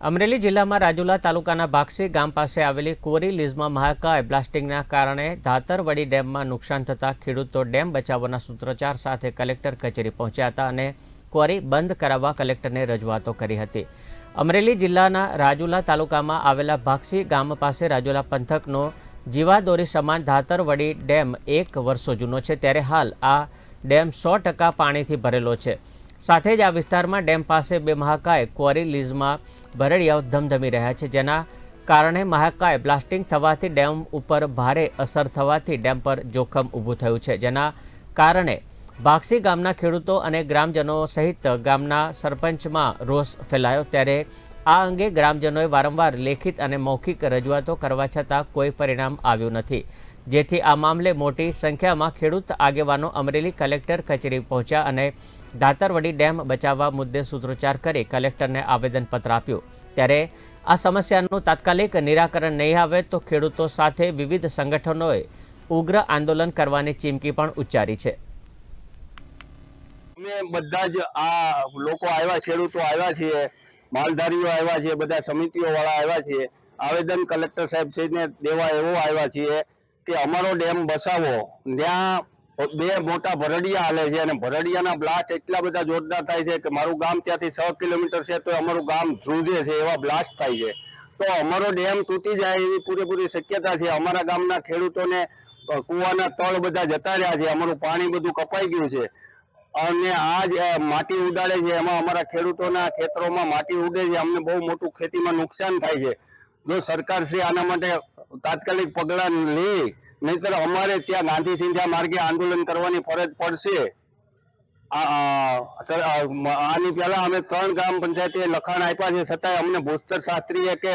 અમરેલી જિલ્લામાં રાજુલા તાલુકાના ભાક્ષી ગામ પાસે આવેલી કોરી લીઝમાં મહાકાય બ્લાસ્ટિંગના કારણે ધાતરવડી ડેમમાં નુકસાન થતાં ખેડૂતો ડેમ બચાવવાના સૂત્રોચ્ચાર સાથે કલેક્ટર કચેરી પહોંચ્યા હતા અને ક્વોરી બંધ કરાવવા કલેક્ટરને રજૂઆતો કરી હતી. અમરેલી જિલ્લાના રાજુલા તાલુકામાં આવેલા ભાક્ષી ગામ પાસે રાજુલા પંથકનો જીવાદોરી સમાન ધાતરવડી ડેમ એક વર્ષો જૂનો છે, ત્યારે હાલ આ ડેમ સો ટકા પાણીથી ભરેલો છે. સાથે જ આ વિસ્તારમાં ડેમ પાસે બે મહાકાય ક્વોરી લીઝમાં ભરડિયાઓ ધમધમી રહ્યા છે, જેના કારણે મહાકાય બ્લાસ્ટિંગ થવાથી ડેમ ઉપર ભારે અસર થવાથી ડેમ પર જોખમ ઊભું થયું છે, જેના કારણે બાગસી ગામના ખેડૂતો અને ગ્રામજનો સહિત ગામના સરપંચમાં રોષ ફેલાયો. ત્યારે આ અંગે ગ્રામજનોએ વારંવાર લેખિત અને મૌખિક રજૂઆતો કરવા છતાં કોઈ પરિણામ આવ્યું નથી. જેથી આ મામલે મોટી સંખ્યામાં ખેડૂત આગેવાનો અમરેલી કલેક્ટર કચેરી પહોંચ્યા અને દાતરવડી ડેમ બચાવવા મુદ્દે સૂત્રોચ્ચાર કરી કલેક્ટરને આવેદનપત્ર આપ્યું. ત્યારે આ સમસ્યાનું તાત્કાલિક નિરાકરણ નહીં આવે તો ખેડૂતો સાથે વિવિધ સંગઠનોએ ઉગ્ર આંદોલન કરવાની ચીમકી પણ ઉચ્ચારી છે. અમે બધા જ આ લોકો આવ્યા, ખેડૂતો આવ્યા છીએ, માલધારીઓ આવ્યા છે બધા સમિતિઓ વાળા આવ્યા છીએ. આવેદન કલેક્ટર સાહેબ શ્રીને દેવા એવો આવ્યા છીએ કે અમારો ડેમ બસાવો ત્યાં બે મોટા ભરડિયા હાલે છે અને ભરડિયાના બ્લાસ્ટ એટલા બધા જોરદાર થાય છે કે મારું ગામ ત્યાંથી છ કિલોમીટર છે તો અમારું ગામ ધ્રુજે છે, એવા બ્લાસ્ટ થાય છે. તો અમારો ડેમ તૂટી જાય એવી પૂરેપૂરી શક્યતા છે. અમારા ગામના ખેડૂતોને કૂવાના તળ બધા જતા રહ્યા છે. અમારું પાણી બધું કપાઈ ગયું છે. અને આ જ માટી ઉડાડે છે. એમાં અમારા ખેડૂતોના ખેતરોમાં માટી ઉડે છે. અમને બહુ મોટું ખેતીમાં નુકસાન થાય છે. જો સરકાર શ્રી આના માટે તાત્કાલિક પગલાં લે નહીતર અમારે ત્યાં ગાંધી સિંધિયા માર્ગે આંદોલન કરવાની ફરજ પડશે. આની પહેલા અમે ત્રણ ગ્રામ પંચાયતે લખાણ આપ્યા છે, છતાંય અમને ભૂસ્તર શાસ્ત્રીએ કે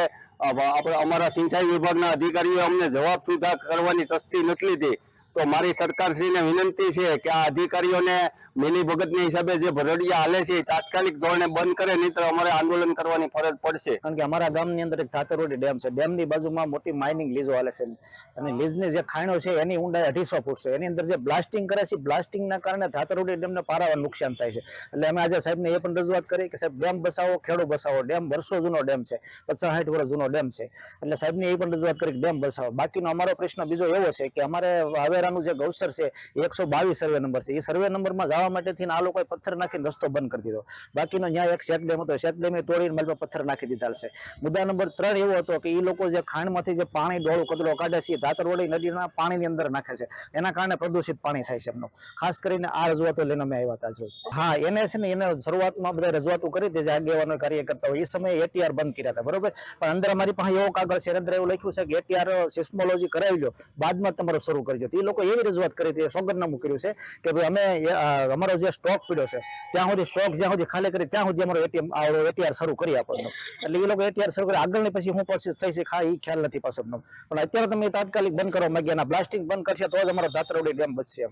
અમારા સિંચાઈ વિભાગના અધિકારીઓ અમને જવાબ સુધા કરવાની તસ્તી નથી લીધી. તો મારી સરકારશ્રીને વિનંતી છે કે આ અધિકારીઓને મિલી ભગતની હિસાબે જે ભરડિયા હાલે છે તાત્કાલિક ધોરણે બંધ કરે તો અમારે આંદોલન કરવાની ફરજ પડશે. કારણ કે અમારા ગામની અંદર એક ધાતરોડી ડેમ છે. ડેમની બાજુમાં મોટી માઇનિંગ લીઝો હાલે છે. અને લીઝની જે ખાણો છે એની ઊંડાઈ અઢીસો ફૂટ છે. એની અંદર જે બ્લાસ્ટિંગ કરે છે બ્લાસ્ટિંગના કારણે ધાતરોડી ડેમને પારાવાર નુકસાન થાય છે. એટલે અમે આજે સાહેબને એ પણ રજૂઆત કરી કે સાહેબ, ડેમ બસાવો, ખેડો બસાવો. ડેમ વર્ષો જૂનો ડેમ છે. પચાસ સાઠ વર્ષ જૂનો ડેમ છે. એટલે સાહેબને એ પણ રજૂઆત કરી કે ડેમ બસાવો. બાકીનો અમારો પ્રશ્ન બીજો એવો છે કે અમારે વાવેરાનું જે ગૌસર છે એકસો બાવીસ સર્વે નંબર છે. એ સર્વે નંબરમાં જવા માટેથી આ લોકોએ પથ્થર નાખીને રસ્તો બંધ કરી દીધો. બાકીનો ત્યાં એક શેક હતો. શેક ડેમે તોડીને મારી પથ્થર નાખી દીધા છે. મુદ્દા નંબર ત્રણ એવો હતો કે એ લોકો જે ખાણમાંથી જે પાણી, ડોળું, કચરો કાઢે છે ધાતરવડી નદીના પાણીની અંદર નાખે છે. એના કારણે પ્રદૂષિત પાણી થાય છે એમનું. ખાસ કરીને આ રજૂઆતો લઈને અમે આવ્યા હતા હા, એને છે ને એને શરૂઆતમાં બધા રજૂઆતો કરી હતી જે આગેવાનો કાર્ય કરતા હોય. એ સમયે એટીઆર બંધ કર્યા હતા. બરોબર? પણ અંદર અમારી પાસે એવો કાગળ છે. અંદર એવું લખ્યું છે કે એટીઆર સિસ્મોલોજી કરાવી લો. બાદમાં તમારે શરૂ કરજો દો. એ લોકો એવી રજૂઆત કરી હતી સોગંદનામું કર્યું છે કે ભાઈ અમે અમારો જે સ્ટોક પીડ્યો છે, ત્યાં સુધી સ્ટોક જ્યાં સુધી ખાલી કરી, ત્યાં સુધી અમારો એટીએમ એટીઆર શરૂ કરી આપણને એટલે એ લોકો એટીઆર શરૂ કરી આગળની પછી હું પછી થઈ છે ખા એ ખ્યાલ નથી પાછો પણ અત્યારે તમે તાત્કાલિક બંધ કરો માંગ્યાના બ્લાસ્ટિંગ બંધ કરશે, તો જ અમારો ધાતરવડી ડેમ બચશે